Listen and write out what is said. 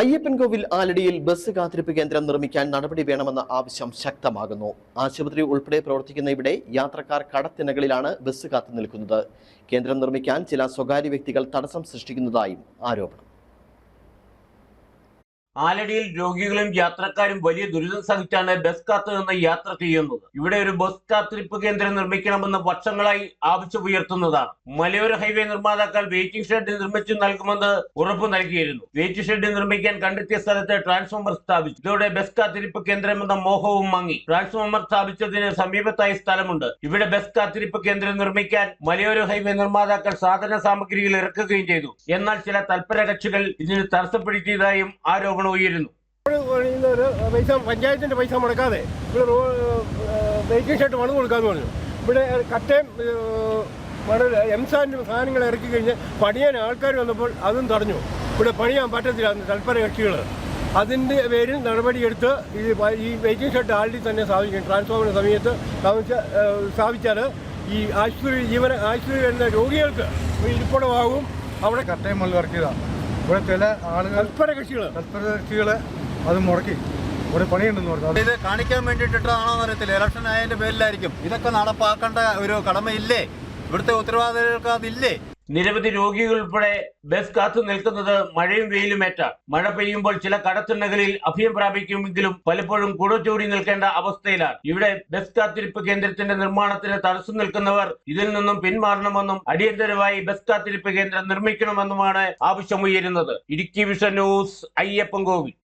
Ayyappancoil ആലടിയിൽ bus കാത്തിരിപ്പ് കേന്ദ്രം നിർമ്മിക്കാൻ നടപടി വേണമെന്ന ആവശ്യം ശക്തമാകുന്നു. ആശുപത്രി ഉൾപ്പെടെ പ്രവർത്തിക്കുന്ന ഇവിടെ യാത്രക്കാർ കടത്തിനകളിലാണ് ബസ് കാത്തു നിൽക്കുന്നത്. കേന്ദ്രം നിർമ്മിക്കാൻ ചില സ്വകാര്യ വ്യക്തികൾ തടസ്സം സൃഷ്ടിക്കുന്നതായും ആരോപണം. ആലടിയിൽ രോഗികളും യാത്രക്കാരും വലിയ ദുരിതം സഹിച്ചാണ് ബസ് കാത്തു നിന്ന് യാത്ര ചെയ്യുന്നത്. ഇവിടെ ഒരു ബസ് കാത്തിരിപ്പ് കേന്ദ്രം നിർമ്മിക്കണമെന്ന് വർഷങ്ങളായി ആവശ്യമുയർത്തുന്നതാണ് മലയോര ഹൈവേ നിർമ്മാതാക്കൾ വെയിറ്റിംഗ് ഷെഡ് നിർമ്മിച്ചു നൽകുമെന്ന് ഉറപ്പ് നൽകിയിരുന്നു. വെയിറ്റിംഗ് ഷെഡ് നിർമ്മിക്കാൻ കണ്ടെത്തിയ സ്ഥലത്ത് ട്രാൻസ്ഫോമർ സ്ഥാപിച്ചു. ഇതോടെ ബസ് കാത്തിരിപ്പ് കേന്ദ്രം എന്ന മോഹവും മങ്ങി. ട്രാൻസ്ഫോമർ സ്ഥാപിച്ചതിന് സമീപത്തായി സ്ഥലമുണ്ട്. ഇവിടെ ബസ് കാത്തിരിപ്പ് കേന്ദ്രം നിർമ്മിക്കാൻ മലയോര ഹൈവേ നിർമ്മാതാക്കൾ സാധന സാമഗ്രികൾ ഇറക്കുകയും ചെയ്തു. എന്നാൽ ചില തൽപര കക്ഷികൾ ഇതിന് തടസ്സപ്പെടുത്തിയതായും ആരോപണം ഉയരുന്നു. പറയുന്ന ഒരു പൈസ പഞ്ചായത്തിന്റെ പൈസ മുടക്കാതെ ഇവിടെ റോഡ് വെയിറ്റിംഗ് ഷെഡ് പണിത് കൊടുക്കാമെന്ന് പറഞ്ഞു. ഇവിടെ കട്ടയും മണൽ മണൽ എംസാന്റെ സാധനങ്ങൾ ഇറക്കി കഴിഞ്ഞ് പണിയാൻ ആൾക്കാർ വന്നപ്പോൾ അതും തടഞ്ഞു. ഇവിടെ പണിയാൻ പറ്റത്തില്ല തൽപര കക്ഷികൾ അതിന്റെ പേരിൽ നടപടിയെടുത്ത് ഈ ഈ വെയിറ്റിംഗ് ഷെഡ് ആൾറെഡി തന്നെ സ്ഥാപിക്കും. ട്രാൻസ്ഫോമറിന്റെ സമയത്ത് സ്ഥാപിച്ചാൽ ഈ ആശുപത്രി ജീവന ആശുപത്രി വരുന്ന രോഗികൾക്ക് ഇരിപ്പിടമാകും. അവിടെ കട്ടയം മണ്ണിൽ ഇറക്കിയതാണ് ഇവിടെ ചില ആളുകൾ തൽപര കക്ഷികൾ തൽപരകക്ഷികളെ അത് മുടക്കി. ഇവിടെ പണിയുണ്ടെന്ന് പറഞ്ഞു. ഇത് കാണിക്കാൻ വേണ്ടിയിട്ടാണോ അറിയത്തില്ല. ഇലക്ഷൻ ആയതിന്റെ പേരിലായിരിക്കും. ഇതൊക്കെ നടപ്പാക്കേണ്ട ഒരു കടമയില്ലേ? ഇവിടുത്തെ ഉത്തരവാദികൾക്ക് അതില്ലേ? നിരവധി രോഗികൾ ഉൾപ്പെടെ ബസ് കാത്തു നിൽക്കുന്നത് മഴയും വെയിലുമേറ്റാണ് മഴ പെയ്യുമ്പോൾ ചില കടത്തിണ്ണകളിൽ അഭയം പ്രാപിക്കുമെങ്കിലും പലപ്പോഴും കുടച്ചൂടി നിൽക്കേണ്ട അവസ്ഥയിലാണ്. ഇവിടെ ബസ് കാത്തിരിപ്പ് കേന്ദ്രത്തിന്റെ നിർമ്മാണത്തിന് തടസ്സം നിൽക്കുന്നവർ ഇതിൽ നിന്നും പിന്മാറണമെന്നും അടിയന്തരമായി ബസ് കാത്തിരിപ്പ് കേന്ദ്രം നിർമ്മിക്കണമെന്നുമാണ് ആവശ്യമുയരുന്നത് ഇടുക്കി വിഷൻ ന്യൂസ് അയ്യപ്പൻകോവിൽ